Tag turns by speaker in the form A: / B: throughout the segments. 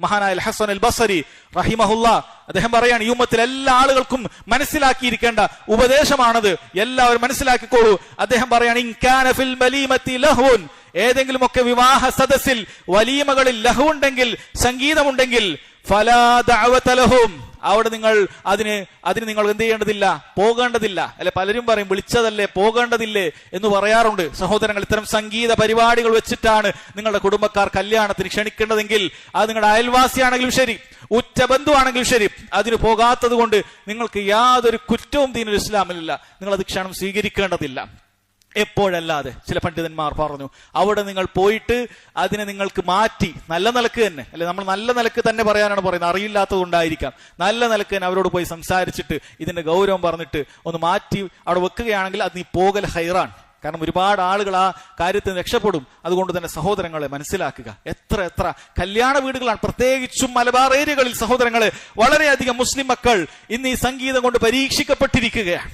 A: മഹാനായ ഹസൻ അൽ ബസരി റഹിമഹുല്ല അദ്ദേഹം പറയാണ് യുമത്തിൽ എല്ലാ ആളുകൾക്കും മനസ്സിലാക്കിയിരിക്കേണ്ട ഉപദേശമാണത്. എല്ലാവരും മനസ്സിലാക്കിക്കോളൂ. അദ്ദേഹം പറയാണ് ഇൻകാന ഫിൽ മലീമത്തി ലഹ്വുൻ. ഏതെങ്കിലും ഒക്കെ വിവാഹ സദസ്സിൽ വലീമകളിൽ ലഹു ഉണ്ടെങ്കിൽ സംഗീതമുണ്ടെങ്കിൽ ഫലാ ദഅവത ലഹും. അവിടെ നിങ്ങൾ അതിന് അതിന് നിങ്ങൾ എന്ത് ചെയ്യേണ്ടതില്ല? പോകേണ്ടതില്ല. അല്ലെ പലരും പറയും വിളിച്ചതല്ലേ പോകേണ്ടതില്ലേ എന്ന് പറയാറുണ്ട്. സഹോദരങ്ങൾ ഇത്തരം സംഗീത പരിപാടികൾ വെച്ചിട്ടാണ് നിങ്ങളുടെ കുടുംബക്കാർ കല്യാണത്തിന് ക്ഷണിക്കേണ്ടതെങ്കിൽ അത് നിങ്ങളുടെ അയൽവാസിയാണെങ്കിലും ശരി ഉറ്റ ബന്ധുവാണെങ്കിലും ശരി. അതിന് പോകാത്തത് കൊണ്ട് നിങ്ങൾക്ക് യാതൊരു കുറ്റവും ദീനുൽ ഇസ്ലാമിലില്ല. നിങ്ങൾ അത് ക്ഷണം സ്വീകരിക്കേണ്ടതില്ല. എപ്പോഴല്ലാതെ ചില പണ്ഡിതന്മാർ പറഞ്ഞു അവിടെ നിങ്ങൾ പോയിട്ട് അതിനെ നിങ്ങൾക്ക് മാറ്റി നല്ല നിലയ്ക്ക് തന്നെ അല്ലെ നമ്മൾ നല്ല നിലയ്ക്ക് തന്നെ പറയാനാണ് പറയുന്നത് അറിയില്ലാത്തത് കൊണ്ടായിരിക്കാം നല്ല നിലയ്ക്ക് തന്നെ അവരോട് പോയി സംസാരിച്ചിട്ട് ഇതിന്റെ ഗൗരവം പറഞ്ഞിട്ട് ഒന്ന് മാറ്റി അവിടെ വെക്കുകയാണെങ്കിൽ അത് നീ പോകൽ ഹൈറാൻ കാരണം ഒരുപാട് ആളുകൾ ആ കാര്യത്തിൽ രക്ഷപ്പെടും. അതുകൊണ്ട് തന്നെ സഹോദരങ്ങളെ മനസ്സിലാക്കുക. എത്ര എത്ര കല്യാണ വീടുകളാണ്. പ്രത്യേകിച്ചും മലബാർ ഏരിയകളിൽ സഹോദരങ്ങളെ വളരെയധികം മുസ്ലിം മക്കൾ ഇന്ന് ഈ സംഗീതം കൊണ്ട് പരീക്ഷിക്കപ്പെട്ടിരിക്കുകയാണ്.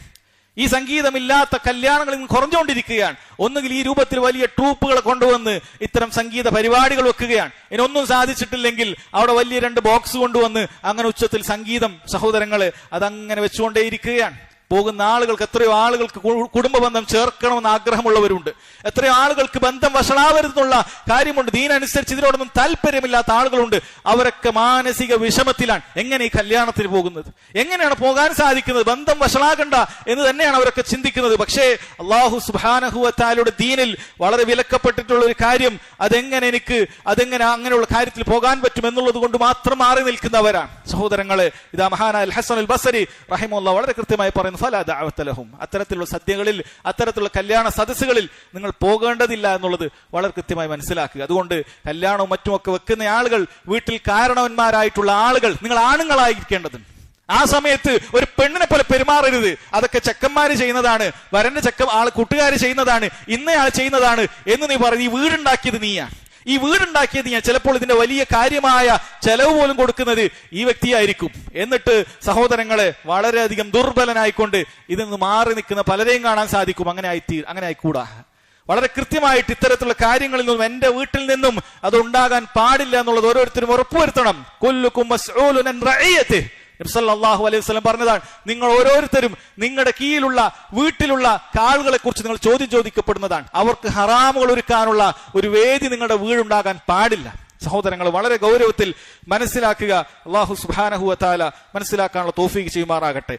A: ഈ സംഗീതമില്ലാത്ത കല്യാണങ്ങൾ ഇന്ന് കുറഞ്ഞുകൊണ്ടിരിക്കുകയാണ്. ഒന്നുകിൽ ഈ രൂപത്തിൽ വലിയ ട്രൂപ്പുകളെ കൊണ്ടുവന്ന് ഇത്തരം സംഗീത പരിപാടികൾ വെക്കുകയാണ്. ഇനൊന്നും സാധിച്ചിട്ടില്ലെങ്കിൽ അവിടെ വലിയ രണ്ട് ബോക്സ് കൊണ്ടുവന്ന് അങ്ങനെ ഉച്ചത്തിൽ സംഗീതം സഹോദരങ്ങൾ അതങ്ങനെ വെച്ചുകൊണ്ടേയിരിക്കുകയാണ്. പോകുന്ന ആളുകൾക്ക് എത്രയോ ആളുകൾക്ക് കുടുംബ ബന്ധം ചേർക്കണമെന്ന് ആഗ്രഹമുള്ളവരുണ്ട്. എത്രയോ ആളുകൾക്ക് ബന്ധം വഷളാവരുതെന്നുള്ള കാര്യമുണ്ട്. ദീനനുസരിച്ച് ഇതിനോടൊന്നും താല്പര്യമില്ലാത്ത ആളുകളുണ്ട്. അവരൊക്കെ മാനസിക വിഷമത്തിലാണ്. എങ്ങനെ ഈ കല്യാണത്തിന് പോകുന്നത്? എങ്ങനെയാണ് പോകാൻ സാധിക്കുന്നത്? ബന്ധം വഷളാകണ്ട എന്ന് തന്നെയാണ് അവരൊക്കെ ചിന്തിക്കുന്നത്. പക്ഷേ അള്ളാഹു സുബാനഹുവത്താലയുടെ ദീനിൽ വളരെ വിലക്കപ്പെട്ടിട്ടുള്ള ഒരു കാര്യം അതെങ്ങനെ എനിക്ക് അതെങ്ങനെ അങ്ങനെയുള്ള കാര്യത്തിൽ പോകാൻ പറ്റും എന്നുള്ളത് കൊണ്ട് മാത്രം മാറി നിൽക്കുന്നവരാണ്. സഹോദരങ്ങളെ ഇതാ മഹാനായ അൽ ഹസൻ അൽ ബസരി റഹിമുള്ള വളരെ കൃത്യമായി പറയുന്നു. ഫലാ ദാവത്തലഹും ലഹും. അത്തരത്തിലുള്ള സദ്യകളിൽ അത്തരത്തിലുള്ള കല്യാണ സദസ്സുകളിൽ നിങ്ങൾ പോകേണ്ടതില്ല എന്നുള്ളത് വളരെ കൃത്യമായി മനസ്സിലാക്കുക. അതുകൊണ്ട് കല്യാണവും മറ്റുമൊക്കെ വെക്കുന്ന ആളുകൾ വീട്ടിൽ കാരണവന്മാരായിട്ടുള്ള ആളുകൾ നിങ്ങൾ ആണുങ്ങളായിരിക്കേണ്ടതുണ്ട് ആ സമയത്ത് ഒരു പെണ്ണിനെ പോലെ പെരുമാറരുത്. അതൊക്കെ ചെക്കന്മാര് ചെയ്യുന്നതാണ് വരന്റെ ചെക്ക ആൾ കൂട്ടുകാർ ചെയ്യുന്നതാണ് ഇന്നയാൾ ചെയ്യുന്നതാണ് എന്ന് നീ പറഞ്ഞു ഈ വീടുണ്ടാക്കിയത് നീയാ. ഈ വീടുണ്ടാക്കിയത് ഞാൻ ചിലപ്പോൾ ഇതിന്റെ വലിയ കാര്യമായ ചെലവ് പോലും കൊടുക്കുന്നത് ഈ വ്യക്തിയായിരിക്കും. എന്നിട്ട് സഹോദരങ്ങളെ വളരെയധികം ദുർബലനായിക്കൊണ്ട് ഇതിൽ നിന്ന് മാറി നിൽക്കുന്ന പലരെയും കാണാൻ സാധിക്കും. അങ്ങനെ ആയിത്തീ അങ്ങനെ ആയിക്കൂടാ. വളരെ കൃത്യമായിട്ട് ഇത്തരത്തിലുള്ള കാര്യങ്ങളിൽ നിന്നും എന്റെ വീട്ടിൽ നിന്നും അത് ഉണ്ടാകാൻ പാടില്ല എന്നുള്ളത് ഓരോരുത്തരും ഉറപ്പുവരുത്തണം. കൊല്ലുക്കും മസ്ഊലുൻ അൻ റഈയത്തിഹി. നബി സല്ലല്ലാഹു അലൈഹി വസ്ലം പറഞ്ഞതാണ് നിങ്ങൾ ഓരോരുത്തരും നിങ്ങളുടെ കീഴിലുള്ള വീട്ടിലുള്ള കാളുകളെ കുറിച്ച് നിങ്ങൾ ചോദ്യം ചോദിക്കപ്പെടുന്നതാണ്. അവർക്ക് ഹറാമുകൾ ഒരുക്കാനുള്ള ഒരു വേദി നിങ്ങളുടെ വീടുണ്ടാകാൻ പാടില്ല. സഹോദരങ്ങൾ വളരെ ഗൗരവത്തിൽ മനസ്സിലാക്കുക. അള്ളാഹു സുബാനഹുവ മനസ്സിലാക്കാനുള്ള തോഫീക്ക് ചെയ്യുമാറാകട്ടെ.